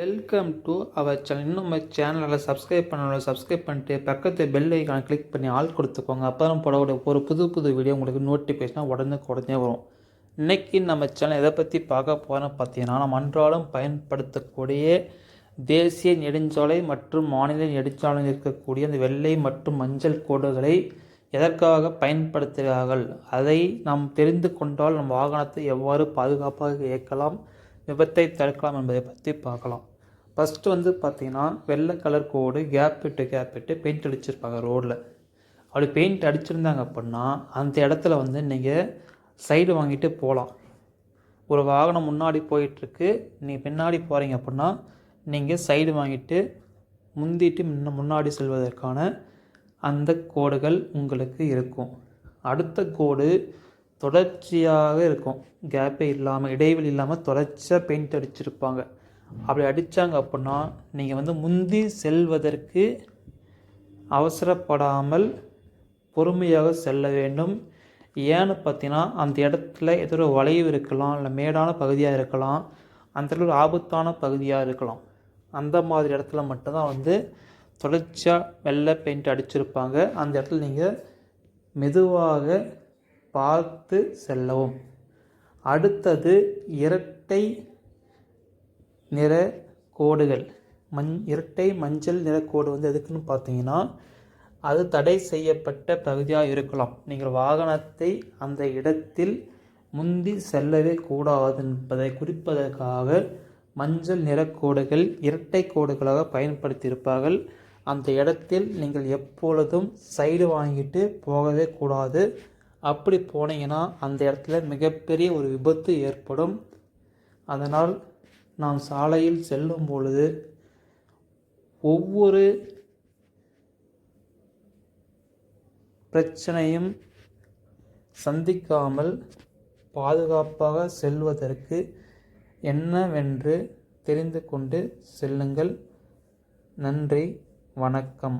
Welcome to our channel இன்னும் நம்ம சேனலில் சப்ஸ்கிரைப் பண்ணணும் சப்ஸ்கிரைப் பண்ணிட்டு பக்கத்து பெல் ஐக்கான கிளிக் பண்ணி ஆள் கொடுத்துக்கோங்க. அப்போ தான் போடக்கூடிய ஒரு புது புது வீடியோ உங்களுக்கு நோட்டிஃபிகேஷனாக உடனே உடனே வரும். இன்றைக்கி நம்ம சேனல் எதை பற்றி பார்க்க போகிறோம் பார்த்தீங்கன்னா நம்ம அன்றாடம் பயன்படுத்தக்கூடிய தேசிய நெடுஞ்சாலை மற்றும் மாநில நெடுஞ்சாலையில் இருக்கக்கூடிய அந்த வெள்ளை மற்றும் மஞ்சள் கோடுகளை எதற்காக பயன்படுத்துகிறார்கள்? அதை நாம் தெரிந்து கொண்டால் நம் வாகனத்தை எவ்வாறு பாதுகாப்பாக இயக்கலாம்? விபத்தை தடுக்கலாம் என்பதை பற்றி பார்க்கலாம். ஃபஸ்ட்டு வந்து பார்த்திங்கன்னா வெள்ளை கலர் கோடு கேப் விட்டு கேப் விட்டு பெயிண்ட் அடிச்சிருப்பாங்க ரோட்டில் அப்படி பெயிண்ட் அடிச்சிருந்தாங்க அப்படின்னா அந்த இடத்துல வந்து நீங்கள் சைடு வாங்கிட்டு போகலாம். ஒரு வாகனம் முன்னாடி போயிட்டுருக்கு நீங்கள் பின்னாடி போகிறீங்க அப்படின்னா நீங்கள் சைடு வாங்கிட்டு முந்திட்டு முன்ன முன்னாடி செல்வதற்கான அந்த கோடுகள் உங்களுக்கு இருக்கும். அடுத்த கோடு தொடர்ச்சியாக இருக்கும். கேப்பே இல்லாமல் இடைவெளி இல்லாமல் தொடர்ச்சியாக பெயிண்ட் அடிச்சிருப்பாங்க. அப்படி அடித்தாங்க அப்படின்னா நீங்கள் வந்து முந்தி செல்வதற்கு அவசரப்படாமல் பொறுமையாக செல்ல வேண்டும். ஏன்னு பார்த்தீங்கன்னா அந்த இடத்துல ஏதோ ஒரு வளைவு இருக்கலாம் இல்லை மேடான பகுதியாக இருக்கலாம் அந்த இடத்துல ஒரு ஆபத்தான பகுதியாக இருக்கலாம். அந்த மாதிரி இடத்துல மட்டும்தான் வந்து தொடர்ச்சியாக வெள்ளை பெயிண்ட் அடிச்சிருப்பாங்க. அந்த இடத்துல நீங்கள் மெதுவாக பார்த்து செல்லவும். அடுத்தது இரட்டை நிற கோடுகள். மஞ் இரட்டை மஞ்சள் நிறக்கோடு வந்து எதுக்குன்னு பார்த்தீங்கன்னா அது தடை செய்யப்பட்ட பகுதியாக இருக்கலாம். நீங்கள் வாகனத்தை அந்த இடத்தில் முந்தி செல்லவே கூடாது என்பதை குறிப்பதற்காக மஞ்சள் நிறக்கோடுகள் இரட்டை கோடுகளாக பயன்படுத்தியிருப்பார்கள். அந்த இடத்தில் நீங்கள் எப்பொழுதும் சைடு வாங்கிட்டு போகவே கூடாது. அப்படி போனீங்கன்னா அந்த இடத்துல மிகப்பெரிய ஒரு விபத்து ஏற்படும். அதனால் நாம் சாலையில் செல்லும் பொழுது ஒவ்வொரு பிரச்சனையும் சந்திக்காமல் பாதுகாப்பாக செல்வதற்கு என்னவென்று தெரிந்து கொண்டு செல்லுங்கள். நன்றி வணக்கம்.